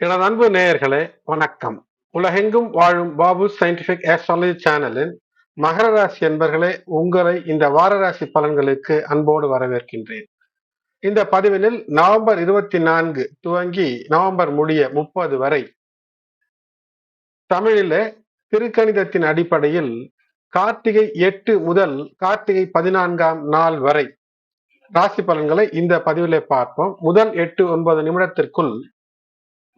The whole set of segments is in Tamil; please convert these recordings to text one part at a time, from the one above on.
எனது அன்பு நேயர்களே வணக்கம். உலகெங்கும் வாழும் பாபு சயின்டிபிக் ஆஸ்ட்ராலஜி சேனலின் மகர ராசி என்பர்களே உங்களை இந்த வார ராசி பலன்களுக்கு அன்போடு வரவேற்கின்றேன். இந்த பதிவினில் நவம்பர் இருபத்தி நான்கு துவங்கி நவம்பர் முடிய முப்பது வரை தமிழிலே திருக்கணிதத்தின் அடிப்படையில் கார்த்திகை எட்டு முதல் கார்த்திகை பதினான்காம் நாள் வரை ராசி பலன்களை இந்த பதிவிலே பார்ப்போம். முதல் எட்டு ஒன்பது நிமிடத்திற்குள்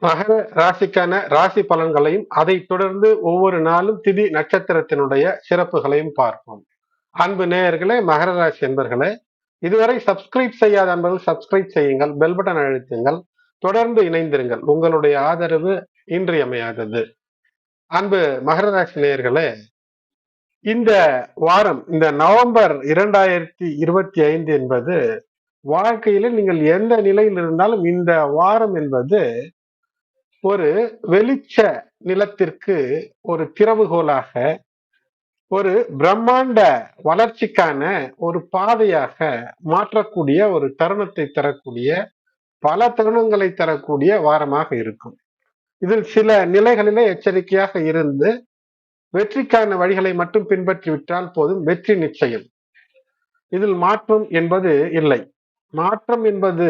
மகர ராசிக்கான ராசி பலன்களையும் அதை தொடர்ந்து ஒவ்வொரு நாளும் திதி நட்சத்திரத்தினுடைய சிறப்புகளையும் பார்ப்போம். அன்பு நேயர்களே மகர ராசி என்பர்களே இதுவரை சப்ஸ்கிரைப் செய்யாத அன்பர்கள் சப்ஸ்கிரைப் செய்யுங்கள் பெல் பட்டன் அழுத்துங்கள் தொடர்ந்து இணைந்திருங்கள். உங்களுடைய ஆதரவு இன்றியமையாதது. அன்பு மகர ராசி நேயர்களே இந்த வாரம் இந்த நவம்பர் இரண்டாயிரத்தி இருபத்தி ஐந்து என்பது வாழ்க்கையில நீங்கள் எந்த நிலையில் இருந்தாலும் இந்த வாரம் என்பது ஒரு வெளிச்ச நிலத்திற்கு ஒரு திறவுகோலாக ஒரு பிரம்மாண்ட வளர்ச்சிக்கான ஒரு பாதையாக மாற்றக்கூடிய ஒரு தருணத்தை தரக்கூடிய பல தருணங்களை தரக்கூடிய வாரமாக இருக்கும். இதில் சில நிலைகளிலே எச்சரிக்கையாக இருந்து வெற்றிக்கான வழிகளை மட்டும் பின்பற்றிவிட்டால் போதும் வெற்றி நிச்சயம். இதில் மாற்றம் என்பது இல்லை. மாற்றம் என்பது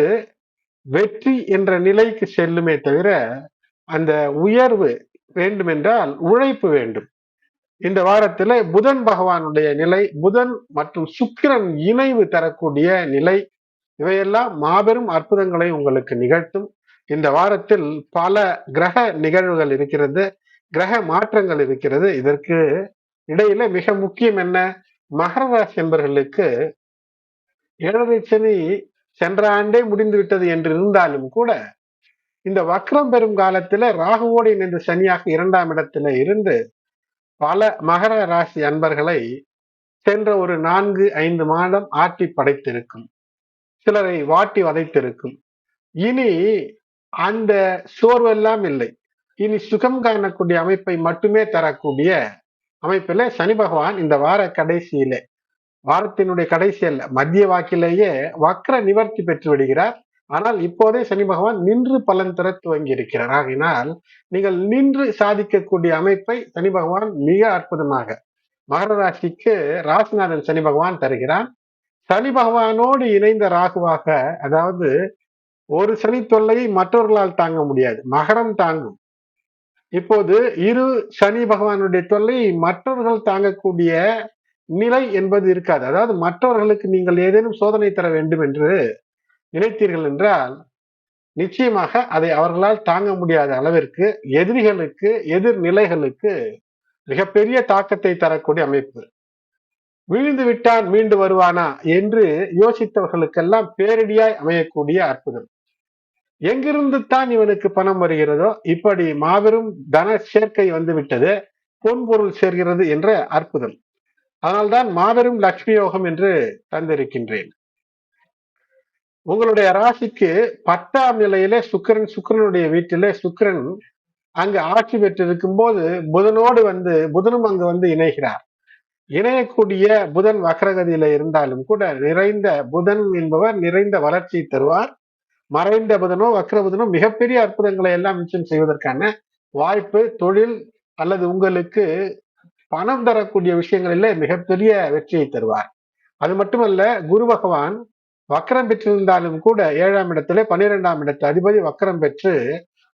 வெற்றி என்ற நிலைக்கு செல்லுமே தவிர அந்த உயர்வு வேண்டுமென்றால் உழைப்பு வேண்டும். இந்த வாரத்தில் புதன் பகவானுடைய நிலை புதன் மற்றும் சுக்கிரன் இணைவு தரக்கூடிய நிலை இவையெல்லாம் மாபெரும் அற்புதங்களை உங்களுக்கு நிகழ்த்தும். இந்த வாரத்தில் பல கிரக நிகழ்வுகள் இருக்கிறது கிரக மாற்றங்கள் இருக்கிறது. இதற்கு இடையில மிக முக்கியம் என்ன? மகர ராசி என்பர்களுக்கு ஏழரை சனி சென்ற ஆண்டே முடிந்துவிட்டது என்று இருந்தாலும் கூட இந்த வக்ரம் பெறும் காலத்துல ராகுவோடு இணைந்த சனியாக இரண்டாம் இடத்துல இருந்து பல மகர ராசி அன்பர்களை சென்ற ஒரு நான்கு ஐந்து மாதம் ஆட்டி படைத்திருக்கும். சிலரை வாட்டி வதைத்திருக்கும். இனி அந்த சோர்வெல்லாம் இல்லை. இனி சுகம் காணக்கூடிய அமைப்பை மட்டுமே தரக்கூடிய அமைப்பில சனி பகவான் இந்த வார கடைசியிலே வாரத்தினுடைய கடைசி அல்ல மத்திய வாக்கிலேயே வக்ர நிவர்த்தி பெற்று விடுகிறார். ஆனால் இப்போதே சனி பகவான் நின்று பலன் தர துவங்கி இருக்கிறார் ஆகினால் நீங்கள் நின்று சாதிக்கக்கூடிய அமைப்பை சனி பகவான் மிக அற்புதமாக மகர ராசிக்கு ராசிநாதன் சனி பகவான் தருகிறான் சனி பகவானோடு இணைந்த ராகுவாக அதாவது ஒரு சனி தொல்லையை மற்றவர்களால் தாங்க முடியாது மகரம் தாங்கும். இப்போது இரு சனி பகவானுடைய தொல்லை மற்றவர்கள் தாங்கக்கூடிய நிலை என்பது இருக்காது. அதாவது மற்றவர்களுக்கு நீங்கள் ஏதேனும் சோதனை தர வேண்டும் என்று நினைத்தீர்கள் என்றால் நிச்சயமாக அதை அவர்களால் தாங்க முடியாத அளவிற்கு எதிரிகளுக்கு எதிர்நிலைகளுக்கு மிகப்பெரிய தாக்கத்தை தரக்கூடிய அமைப்பு. விழுந்து விட்டான் மீண்டு வருவானா என்று யோசித்தவர்களுக்கெல்லாம் பேரடியாய் அமையக்கூடிய அற்புதம். எங்கிருந்து தான் இவனுக்கு பணம் வருகிறதோ இப்படி மாபெரும் தன சேர்க்கை வந்து விட்டது பொன்பொருள் சேர்கிறது என்ற அற்புதம். அதனால்தான் மாபெரும் லட்சுமி யோகம் என்று தந்திருக்கின்றேன். உங்களுடைய ராசிக்கு பத்தாம் நிலையிலே சுக்கரன் சுக்கரனுடைய வீட்டிலே சுக்கரன் அங்கு ஆட்சி பெற்றிருக்கும் போது புதனோடு வந்து புதனும் அங்கு வந்து இணைகிறார். இணையக்கூடிய புதன் வக்ரகதியில இருந்தாலும் கூட நிறைந்த புதன் என்பவர் நிறைந்த வளர்ச்சியை தருவார். மறைந்த புதனோ வக்ர புதனோ மிகப்பெரிய அற்புதங்களை எல்லாம் நிச்சயம் செய்வதற்கான வாய்ப்பு தொழில் அல்லது உங்களுக்கு பணம் தரக்கூடிய விஷயங்களிலே மிகப்பெரிய வெற்றியை தருவார். அது மட்டுமல்ல குரு பகவான் வக்கரம் பெற்றிருந்தாலும் கூட ஏழாம் இடத்துல பன்னிரெண்டாம் இடத்து அதிபதி வக்கரம் பெற்று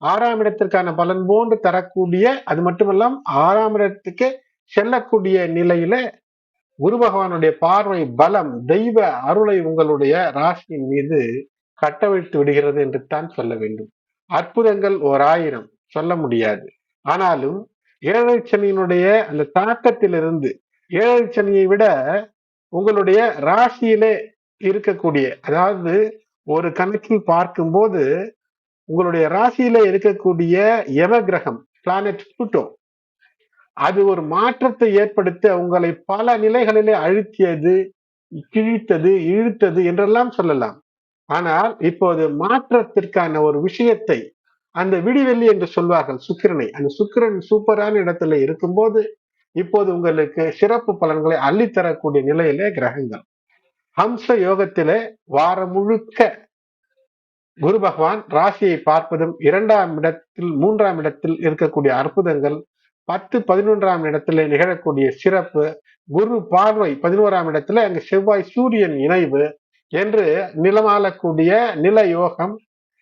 ஆறாம் இடத்திற்கான பலன் போன்று தரக்கூடிய அது மட்டுமல்லாம் ஆறாம் இடத்துக்கு செல்லக்கூடிய நிலையில குரு பகவானுடைய பார்வை பலம் தெய்வ அருளை உங்களுடைய ராசியின் மீது கட்டவிழ்த்து விடுகிறது என்று தான் சொல்ல வேண்டும். அற்புதங்கள் ஓர் ஆயிரம் சொல்ல முடியாது. ஆனாலும் ஏழை சனியினுடைய அந்த தாக்கத்திலிருந்து ஏழை சனியை விட உங்களுடைய ராசியிலே இருக்கக்கூடிய அதாவது ஒரு கணக்கில் பார்க்கும்போது உங்களுடைய ராசியில இருக்கக்கூடிய யம கிரகம் பிளானட் புளூட்டோ அது ஒரு மாற்றத்தை ஏற்படுத்த உங்களை பல நிலைகளிலே அழுத்தியது கிழித்தது இழுத்தது என்றெல்லாம் சொல்லலாம். ஆனால் இப்போது மாற்றத்திற்கான ஒரு விஷயத்தை அந்த விடிவெள்ளி என்று சொல்வார்கள் சுக்கிரனை. அந்த சுக்கிரன் சூப்பரான இடத்துல இருக்கும்போது இப்போது உங்களுக்கு சிறப்பு பலன்களை அள்ளித்தரக்கூடிய நிலையிலே கிரகங்கள். ஹம்ச யோகத்திலே வாரம் முழுக்க குரு பகவான் ராசியை பார்ப்பதும் இரண்டாம் இடத்தில் மூன்றாம் இடத்தில் இருக்கக்கூடிய அற்புதங்கள் பத்து பதினொன்றாம் இடத்துல நிகழக்கூடிய சிறப்பு குரு பார்வை பதினோராம் இடத்துல அங்கு செவ்வாய் சூரியன் இணைவு என்று நிலமாளக்கூடிய நில யோகம்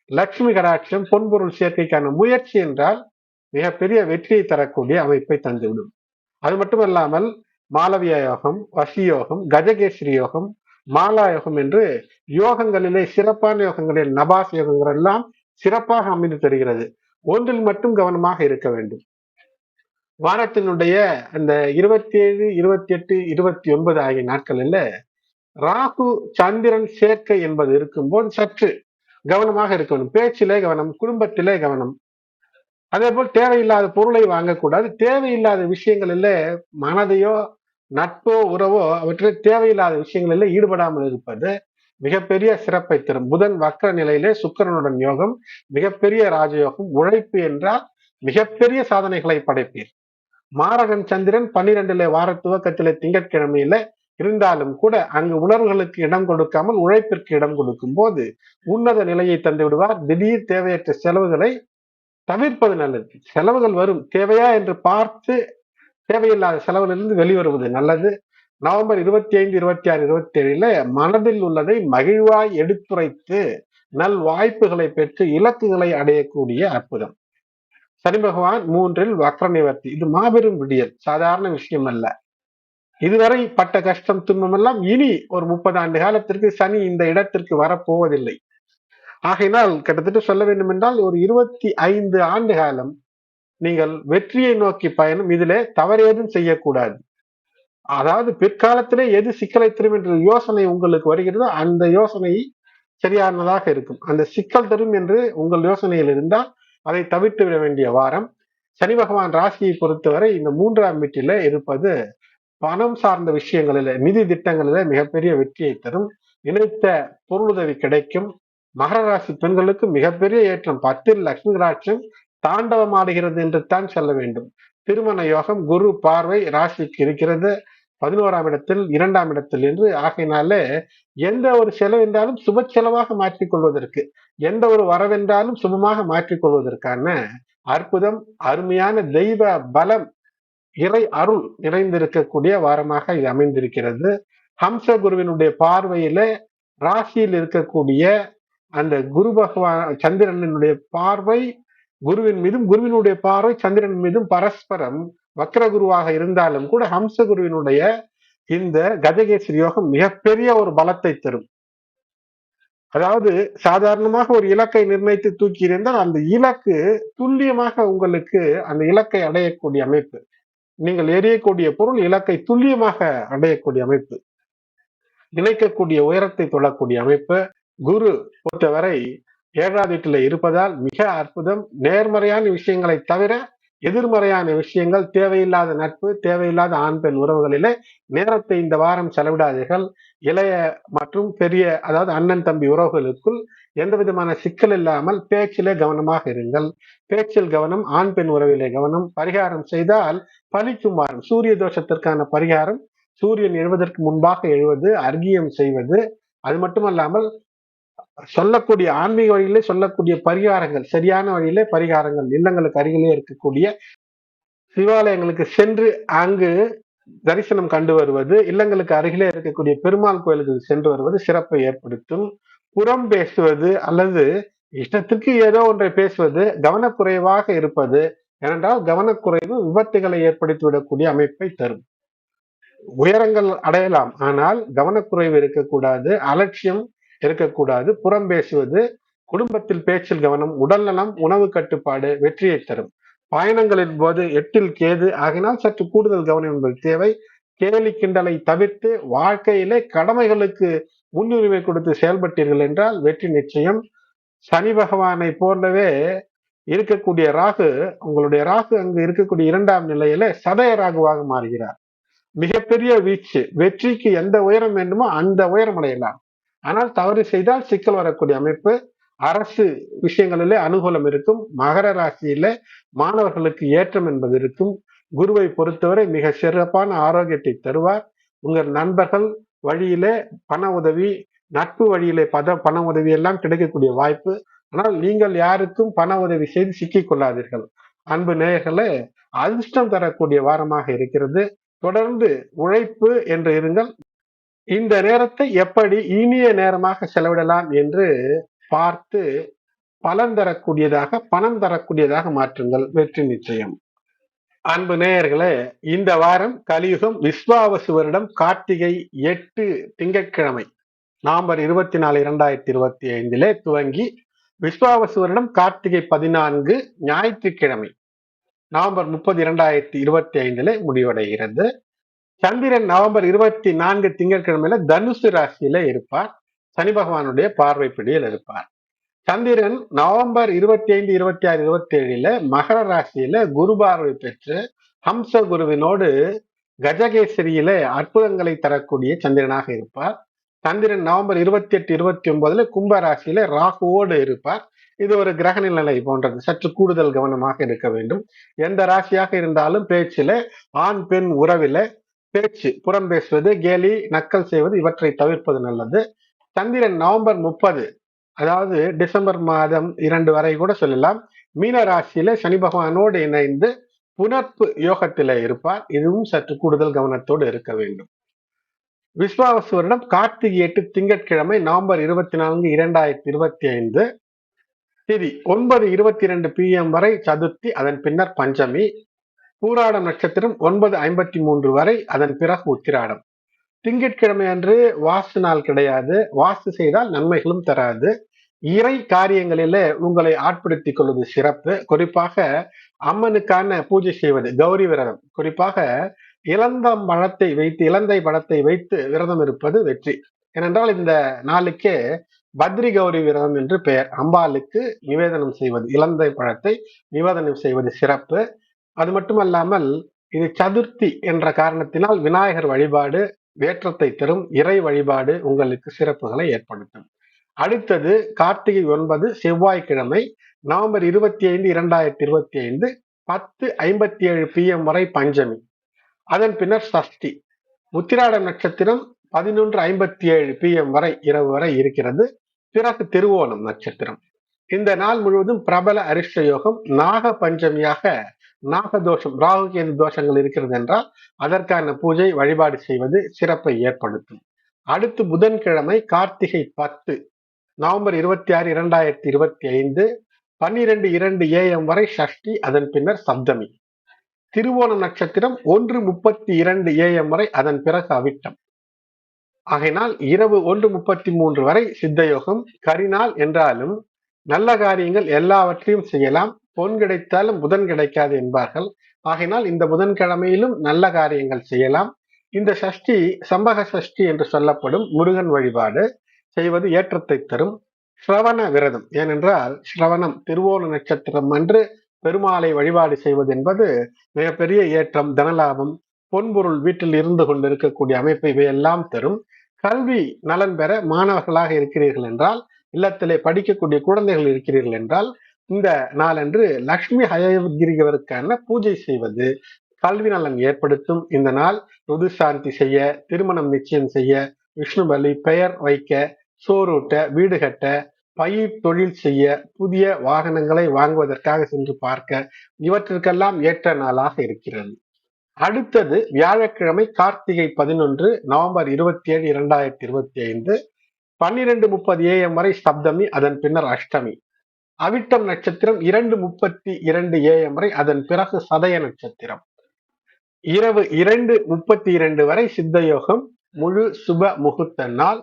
லட்சுமி கடாட்சம் பொன்பொருள் சேர்க்கைக்கான முயற்சி என்றால் மிகப்பெரிய வெற்றியை தரக்கூடிய அமைப்பை தந்துவிடும். அது மட்டுமல்லாமல் மாலவிய யோகம் வசி யோகம் கஜகேஸ்வரி யோகம் மாலா யோகம் என்று யோகங்களிலே சிறப்பான யோகங்களில் நபாஸ் யோகங்கள் எல்லாம் சிறப்பாக அமைந்து தருகிறது. ஒன்றில் மட்டும் கவனமாக இருக்க வேண்டும். வாரத்தினுடைய அந்த இருபத்தி ஏழு இருபத்தி எட்டு இருபத்தி ஒன்பது ஆகிய நாட்களில் ராகு சந்திரன் சேர்க்கை என்பது இருக்கும்போது சற்று கவனமாக இருக்க வேண்டும். பேச்சிலே கவனம் குடும்பத்திலே கவனம். அதே போல் தேவையில்லாத பொருளை வாங்கக்கூடாது. தேவையில்லாத விஷயங்களில் மனதையோ நட்போ உறவோ அவற்றில் தேவையில்லாத விஷயங்களில் ஈடுபடாமல் இருப்பது மிகப்பெரிய சிறப்பை தரும். புதன் வக்ர நிலையிலே சுக்கரனுடன் யோகம் மிகப்பெரிய ராஜயோகம் உழைப்பு என்றால் மிகப்பெரிய சாதனைகளை படைப்பீர். மாரகன் சந்திரன் பன்னிரெண்டுல வார துவக்கத்திலே திங்கட்கிழமையில இருந்தாலும் கூட அங்கு உணர்வுகளுக்கு இடம் கொடுக்காமல் உழைப்பிற்கு இடம் கொடுக்கும் போது உன்னத நிலையை தந்து விடுவார். திடீர் தேவையற்ற செலவுகளை தவிர்ப்பது நல்லது. செலவுகள் வரும். தேவையா என்று பார்த்து தேவையில்லாத செலவிலிருந்து வெளிவருவது நல்லது. நவம்பர் இருபத்தி ஐந்து இருபத்தி ஆறு இருபத்தி ஏழுல மனதில் உள்ளதை மகிழ்வாய் எடுத்துரைத்து நல் வாய்ப்புகளை பெற்று இலக்குகளை அடையக்கூடிய அற்புதம். சனி பகவான் மூன்றில் வக்ர நிவர்த்தி. இது மாபெரும் விடியல் சாதாரண விஷயம் அல்ல. இதுவரை பட்ட கஷ்டம் துன்பம் எல்லாம் இனி ஒரு முப்பது ஆண்டு காலத்திற்கு சனி இந்த இடத்திற்கு வரப்போவதில்லை. ஆகையினால் கிட்டத்தட்ட சொல்ல வேண்டும் என்றால் ஒரு இருபத்தி ஐந்து ஆண்டு காலம் நீங்கள் வெற்றியை நோக்கி பயணம் இதுல தவறேதும் செய்யக்கூடாது. அதாவது பிற்காலத்திலே எது சிக்கலை தரும் என்ற யோசனை உங்களுக்கு வருகிறதோ அந்த யோசனை சரியானதாக இருக்கும். அந்த சிக்கல் தரும் என்று உங்கள் யோசனையில் இருந்தால் அதை தவிர்த்து விட வேண்டிய வாரம். சனி பகவான் ராசியை பொறுத்தவரை இந்த மூன்றாம் வீட்டில இருப்பது பணம் சார்ந்த விஷயங்களில நிதி திட்டங்களில மிகப்பெரிய வெற்றியை தரும். நினைத்த பொருளுதவி கிடைக்கும். மகர ராசி பெண்களுக்கு மிகப்பெரிய ஏற்றம். பத்தில் லட்சுமி ராட்சம் தாண்டவம் ஆடுகிறது என்று தான் சொல்ல வேண்டும். திருமண யோகம் குரு பார்வை ராசிக்கு இருக்கிறது. பதினோராம் இடத்தில் இரண்டாம் இடத்தில் என்று ஆகையினாலே எந்த ஒரு செலவென்றாலும் சுப செலவாக மாற்றிக்கொள்வதற்கு எந்த ஒரு வரவென்றாலும் சுபமாக மாற்றிக்கொள்வதற்கான அற்புதம் அருமையான தெய்வ பலம் இறை அருள் நிறைந்திருக்கக்கூடிய வாரமாக இது அமைந்திருக்கிறது. ஹம்ச குருவினுடைய பார்வையில ராசியில் இருக்கக்கூடிய அந்த குரு பகவான் சந்திரனுடைய பார்வை குருவின் மீதும் குருவினுடைய பார்வை சந்திரன் மீதும் பரஸ்பரம் வக்ர குருவாக இருந்தாலும் கூட ஹம்ச குருவினுடைய இந்த கஜகேசரி யோகம் மிகப்பெரிய ஒரு பலத்தை தரும். அதாவது சாதாரணமாக ஒரு இலக்கை நிர்ணயித்து தூக்கி இருந்தால் அந்த இலக்கு துல்லியமாக உங்களுக்கு அந்த இலக்கை அடையக்கூடிய அமைப்பு. நீங்கள் எரியக்கூடிய பொருள் இலக்கை துல்லியமாக அடையக்கூடிய அமைப்பு. நினைக்கக்கூடிய உயரத்தை தொழக்கூடிய அமைப்பு. குரு பொறுத்தவரை ஏழாவது வீட்டில் இருப்பதால் மிக அற்புதம். நேர்மறையான விஷயங்களை தவிர எதிர்மறையான விஷயங்கள் தேவையில்லாத நட்பு தேவையில்லாத ஆண் பெண் உறவுகளிலே நேரத்தை இந்த வாரம் செலவிடாதீர்கள். இளைய மற்றும் பெரிய அதாவது அண்ணன் தம்பி உறவுகளுக்குள் எந்த விதமான சிக்கல் இல்லாமல் பேச்சிலே கவனமாக இருங்கள். பேச்சில் கவனம் ஆண் பெண் உறவிலே கவனம். பரிகாரம் செய்தால் பலிக்கும் வாரம். சூரிய தோஷத்திற்கான பரிகாரம். சூரியன் எழுவதற்கு முன்பாக எழுவது அர்கியம் செய்வது. அது மட்டுமல்லாமல் சொல்லக்கூடிய ஆன்மீக வழியிலே சொல்லக்கூடிய பரிகாரங்கள் சரியான வழியிலே பரிகாரங்கள் இல்லங்களுக்கு அருகிலே இருக்கக்கூடிய சிவாலயங்களுக்கு சென்று அங்கு தரிசனம் கண்டு வருவது இல்லங்களுக்கு அருகிலே இருக்கக்கூடிய பெருமாள் கோயிலுக்கு சென்று வருவது சிறப்பை ஏற்படுத்தும். புறம் பேசுவது அல்லது இஷ்டத்திற்கு ஏதோ ஒன்றை பேசுவது கவனக்குறைவாக இருப்பது ஏனென்றால் கவனக்குறைவு விபத்துகளை ஏற்படுத்திவிடக்கூடிய அமைப்பை தரும். உயரங்கள் அடையலாம் ஆனால் கவனக்குறைவு இருக்கக்கூடாது. அலட்சியம் இருக்கக்கூடாது. புறம் பேசுவது குடும்பத்தில் பேச்சில் கவனம் உடல்நலம் உணவு கட்டுப்பாடு வெற்றியை தரும். பயணங்களின் போது எட்டில் கேது ஆகினால் சற்று கூடுதல் கவனம் என்பது தேவை. கேலி கிண்டலை தவிர்த்து வாழ்க்கையிலே கடமைகளுக்கு முன்னுரிமை கொடுத்து செயல்பட்டீர்கள் என்றால் வெற்றி நிச்சயம். சனி பகவானை போன்றவே இருக்கக்கூடிய ராகு உங்களுடைய ராகு அங்கு இருக்கக்கூடிய இரண்டாம் நிலையில சதய ராகுவாக மாறுகிறார். மிகப்பெரிய வீச்சு வெற்றிக்கு எந்த உயரம் வேண்டுமோ அந்த உயரம் அடையலாம். ஆனால் தவறு செய்தால் சிக்கல் வரக்கூடிய அமைப்பு. அரசு விஷயங்களிலே அனுகூலம் இருக்கும். மகர ராசியில மாணவர்களுக்கு ஏற்றம் என்பது இருக்கும். குருவை பொறுத்தவரை மிக சிறப்பான ஆரோக்கியத்தை தருவார். உங்கள் நண்பர்கள் வழியிலே பண உதவி நட்பு வழியிலே பத பண உதவி எல்லாம் கிடைக்கக்கூடிய வாய்ப்பு. ஆனால் நீங்கள் யாருக்கும் பண உதவி செய்து சிக்கிக் கொள்ளாதீர்கள் அன்பு நேயர்களே அதிர்ஷ்டம் தரக்கூடிய வாரமாக இருக்கிறது. தொடர்ந்து உழைப்பு என்று இருங்கள். இந்த நேரத்தை எப்படி இனிய நேரமாக செலவிடலாம் என்று பார்த்து பலன் தரக்கூடியதாக பணம் தரக்கூடியதாக மாற்றுங்கள். வெற்றி நிச்சயம். அன்பு நேயர்களே இந்த வாரம் கலியுகம் விஸ்வாவசு வருடம் கார்த்திகை எட்டு திங்கட்கிழமை. நவம்பர் இருபத்தி நாலு இரண்டாயிரத்தி இருபத்தி ஐந்திலே துவங்கி விஸ்வாவசு வருடம் கார்த்திகை பதினான்கு ஞாயிற்றுக்கிழமை. நவம்பர் முப்பது இரண்டாயிரத்தி இருபத்தி ஐந்திலே முடிவடைகிறது. சந்திரன் நவம்பர் இருபத்தி நான்கு திங்கட்கிழமையில தனுசு ராசியில இருப்பார். சனி பகவானுடைய பார்வை பிடியில் இருப்பார். சந்திரன் நவம்பர் இருபத்தி ஐந்து இருபத்தி ஆறு இருபத்தி ஏழுல மகர ராசியில குரு பார்வை பெற்று ஹம்ச குருவினோடு கஜகேசரியில அற்புதங்களை தரக்கூடிய சந்திரனாக இருப்பார். சந்திரன் நவம்பர் இருபத்தி எட்டு இருபத்தி ஒன்பதுல கும்ப ராசியில ராகுவோடு இருப்பார். இது ஒரு கிரக நிலை போன்றது. சற்று கூடுதல் கவனமாக இருக்க வேண்டும். எந்த ராசியாக இருந்தாலும் பேச்சில ஆண் பெண் உறவில பேச்சு புறம் பேசுவது கேலி நக்கல் செய்வது இவற்றை தவிர்ப்பது நல்லது. சந்திரன் நவம்பர் முப்பது அதாவது டிசம்பர் மாதம் இரண்டு வரை கூட சொல்லலாம். மீன ராசியில சனி பகவானோடு இணைந்து புனர்ப்பு யோகத்தில இருப்பார். இதுவும் சற்று கூடுதல் கவனத்தோடு இருக்க வேண்டும். விஸ்வாவசு வருடம் கார்த்திகை எட்டு திங்கட்கிழமை நவம்பர் இருபத்தி நான்கு இரண்டாயிரத்தி இருபத்தி ஐந்து. திதி ஒன்பது இருபத்தி இரண்டு பிஎம் வரை சதுர்த்தி அதன் பின்னர் பஞ்சமி. பூராடம் நட்சத்திரம் ஒன்பது ஐம்பத்தி மூன்று வரை அதன் பிறகு உத்திராடம். திங்கட்கிழமை அன்று வாசு நாள் கிடையாது. வாசு செய்தால் நன்மைகளும் தராது. இறை காரியங்களில உங்களை ஆட்படுத்திக் கொள்வது சிறப்பு. குறிப்பாக அம்மனுக்கான பூஜை செய்வது கௌரி விரதம். குறிப்பாக இளந்தம் பழத்தை வைத்து இளந்தை பழத்தை வைத்து விரதம் இருப்பது வெற்றி. ஏனென்றால் இந்த நாளுக்கே பத்ரி கௌரி விரதம் என்று பெயர். அம்பாளுக்கு நிவேதனம் செய்வது இளந்தை பழத்தை நிவேதனம் செய்வது சிறப்பு. அது மட்டுமல்லாமல் இது சதுர்த்தி என்ற காரணத்தினால் விநாயகர் வழிபாடு வேற்றத்தை தரும் இறை வழிபாடு உங்களுக்கு சிறப்புகளை ஏற்படுத்தும். அடுத்தது கார்த்திகை ஒன்பது செவ்வாய்க்கிழமை நவம்பர் இருபத்தி ஐந்து இரண்டாயிரத்தி இருபத்தி ஐந்து பத்து ஐம்பத்தி ஏழு பிஎம் வரை பஞ்சமி. அதன் பின்னர் சஷ்டி. உத்திராட நட்சத்திரம் பதினொன்று ஐம்பத்தி ஏழு பிஎம் வரை இரவு வரை இருக்கிறது. பிறகு திருவோணம் நட்சத்திரம். இந்த நாள் முழுவதும் பிரபல அரிஷ்ட யோகம் நாக பஞ்சமியாக நாகதோஷம் ராகு கேது தோஷங்கள் இருக்கிறது என்றால் அதற்கான பூஜை வழிபாடு செய்வது சிறப்பை ஏற்படுத்தும். அடுத்து புதன்கிழமை கார்த்திகை பத்து நவம்பர் இருபத்தி ஆறு இரண்டாயிரத்தி இருபத்தி ஐந்து பன்னிரண்டு இரண்டு ஏஎம் வரை சஷ்டி அதன் பின்னர் சப்தமி. திருவோண நட்சத்திரம் ஒன்று முப்பத்தி இரண்டு ஏஎம் வரை அதன் பிறகு அவிட்டம். ஆகையினால் இரவு ஒன்று முப்பத்தி மூன்று வரை சித்தயோகம் கரிநாள் என்றாலும் நல்ல காரியங்கள் எல்லாவற்றையும் செய்யலாம். பொன் கிடைத்தாலும் புதன் கிடைக்காது என்பார்கள். ஆகையினால் இந்த புதன்கிழமையிலும் நல்ல காரியங்கள் செய்யலாம். இந்த சஷ்டி சம்பக சஷ்டி என்று சொல்லப்படும் முருகன் வழிபாடு செய்வது ஏற்றத்தை தரும். ஸ்ரவண விரதம். ஏனென்றால் ஸ்ரவணம் திருவோண நட்சத்திரம் அன்று பெருமாளை வழிபாடு செய்வது என்பது மிகப்பெரிய ஏற்றம் தனலாபம் பொன்பொருள் வீட்டில் இருந்து கொண்டிருக்கக்கூடிய அமைப்பு இவையெல்லாம் தரும். கல்வி நலன் பெற மாணவர்களாக இருக்கிறீர்கள் என்றால் இல்லத்திலே படிக்கக்கூடிய குழந்தைகள் இருக்கிறீர்கள் என்றால் இந்த நாளன்று லக்ஷ்மி ஹயகிரிகவருக்கான பூஜை செய்வது கல்வி நலன் ஏற்படுத்தும். இந்த நாள் ருது சாந்தி செய்ய திருமணம் நிச்சயம் செய்ய விஷ்ணு பலி பெயர் வைக்க சோறூட்ட வீடு கட்ட பயிர் தொழில் செய்ய புதிய வாகனங்களை வாங்குவதற்காக சென்று பார்க்க இவற்றிற்கெல்லாம் ஏற்ற நாளாக இருக்கிறது. அடுத்தது வியாழக்கிழமை கார்த்திகை பதினொன்று நவம்பர் இருபத்தி ஏழு இரண்டாயிரத்தி இருபத்தி ஐந்து பன்னிரண்டு முப்பது ஏஎம் வரை சப்தமி அதன் பின்னர் அஷ்டமி. அவிட்டம் நட்சத்திரம் இரண்டு முப்பத்தி இரண்டு ஏஎம் வரை அதன் பிறகு சதய நட்சத்திரம். இரவு இரண்டு முப்பத்தி இரண்டு வரை சித்தயோகம் முழு சுப முகூர்த்த நாள்.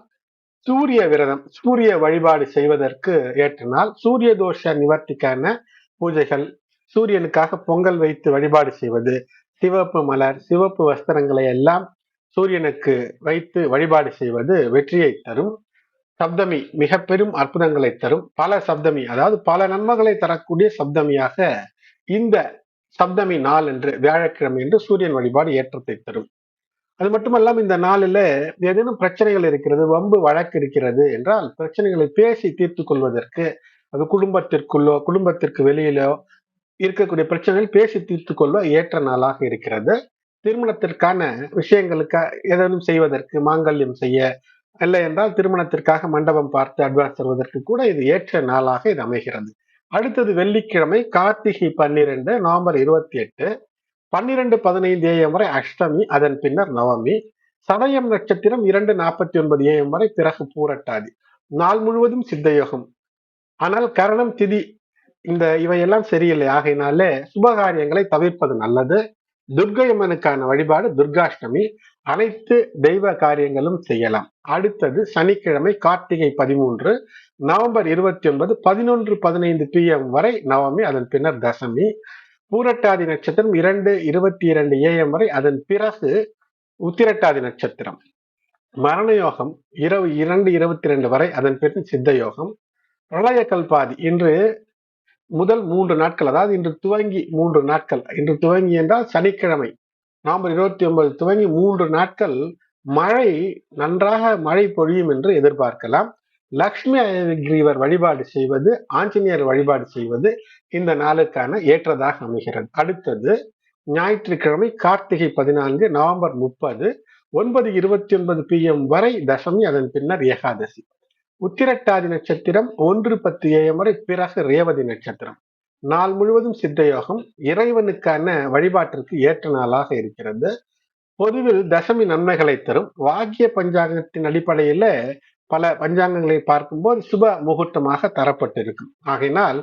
சூரிய விரதம் சூரிய வழிபாடு செய்வதற்கு ஏற்ற நாள். சூரிய தோஷ நிவர்த்திக்கான பூஜைகள் சூரியனுக்காக பொங்கல் வைத்து வழிபாடு செய்வது சிவப்பு மலர் சிவப்பு வஸ்திரங்களை எல்லாம் சூரியனுக்கு வைத்து வழிபாடு செய்வது வெற்றியை தரும். சப்தமி மிக பெரும் அற்புதங்களை தரும். பல சப்தமி அதாவது பல நன்மைகளை தரக்கூடிய சப்தமியாக இந்த சப்தமி நாள் என்று வியாழக்கிழமை என்று சூரியன் வழிபாடு ஏற்றத்தை தரும். அது மட்டுமல்லாமல் இந்த நாளில் ஏதேனும் பிரச்சனைகள் இருக்கிறது வம்பு வழக்கு இருக்கிறது என்றால் பிரச்சனைகளை பேசி தீர்த்து கொள்வதற்கு அது குடும்பத்திற்குள்ளோ குடும்பத்திற்கு வெளியிலோ இருக்கக்கூடிய பிரச்சனைகள் பேசி தீர்த்து கொள்ள ஏற்ற நாளாக இருக்கிறது. திருமணத்திற்கான விஷயங்களுக்கு ஏதேனும் செய்வதற்கு மாங்கல்யம் செய்ய இல்லை என்றால் திருமணத்திற்காக மண்டபம் பார்த்து அட்வான்ஸ் தருவதற்கு கூட இது ஏற்ற நாளாக இது அமைகிறது. அடுத்தது வெள்ளிக்கிழமை கார்த்திகை பன்னிரண்டு நவம்பர் இருபத்தி எட்டு பன்னிரெண்டு பதினைந்து ஏஎம் வரை அஷ்டமி அதன் பின்னர் நவமி சதயம் நட்சத்திரம் இரண்டு நாற்பத்தி ஒன்பது ஏஎம் வரை பிறகு பூரட்டாதி. நாள் முழுவதும் சித்தயோகம். ஆனால் கரணம் திதி இந்த இவையெல்லாம் சரியில்லை. ஆகையினாலே சுபகாரியங்களை தவிர்ப்பது நல்லது. துர்கையம்மனுக்கான வழிபாடு துர்காஷ்டமி. அனைத்து தெய்வ காரியங்களும் செய்யலாம். அடுத்தது சனிக்கிழமை கார்த்திகை பதிமூன்று நவம்பர் இருபத்தி ஒன்பது பதினொன்று பதினைந்து பிஎம் வரை நவமி அதன் பின்னர் தசமி. பூரட்டாதி நட்சத்திரம் இரண்டு இருபத்தி இரண்டு ஏஎம் வரை அதன் பிறகு உத்திரட்டாதி நட்சத்திரம். மரண யோகம் இரவு இரண்டு இருபத்தி ரெண்டு வரை அதன் பிறகு சித்த யோகம் பிரளய கல்பாதி இன்று முதல் மூன்று நாட்கள் அதாவது இன்று துவங்கி மூன்று நாட்கள். இன்று துவங்கி என்றால் சனிக்கிழமை. நவம்பர் இருபத்தி ஒன்பது துவங்கி மூன்று நாட்கள் மழை நன்றாக மழை பொழியும் என்று எதிர்பார்க்கலாம். லக்ஷ்மி அயகிரீவர் வழிபாடு செய்வது ஆஞ்சநேயர் வழிபாடு செய்வது இந்த நாளுக்கான ஏற்றதாக அமைகிறது. அடுத்தது ஞாயிற்றுக்கிழமை கார்த்திகை பதினான்கு நவம்பர் முப்பது ஒன்பது இருபத்தி ஒன்பது பி எம் வரை தசமி அதன் பின்னர் ஏகாதசி. உத்திரட்டாதி நட்சத்திரம் ஒன்று பத்து ஏஎம் வரை பிறகு ரேவதி நட்சத்திரம். நாள் முழுவதும் சித்த யோகம் இறைவனுக்கான வழிபாட்டிற்கு ஏற்ற நாளாக இருக்கிறது. பொதுவில் தசமி நன்மைகளை தரும். வாக்கிய பஞ்சாங்கத்தின் அடிப்படையில பல பஞ்சாங்கங்களை பார்க்கும்போது சுப முகூர்த்தமாக தரப்பட்டிருக்கும். ஆகையினால்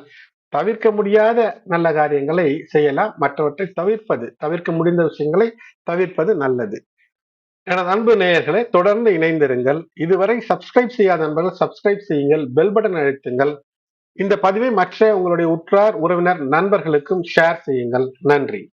தவிர்க்க முடியாத நல்ல காரியங்களை செய்யலாம். மற்றவற்றை தவிர்ப்பது தவிர்க்க முடிந்த விஷயங்களை தவிர்ப்பது நல்லது. எனது அன்பு நேயர்களை தொடர்ந்து இணைந்திருங்கள். இதுவரை சப்ஸ்கிரைப் செய்யாத நண்பர்கள் சப்ஸ்கிரைப் செய்யுங்கள். பெல் பட்டன் அழுத்துங்கள். இந்த பதிவை மற்ற உங்களுடைய உற்றார் உறவினர் நண்பர்களுக்கும் ஷேர் செய்யுங்கள். நன்றி.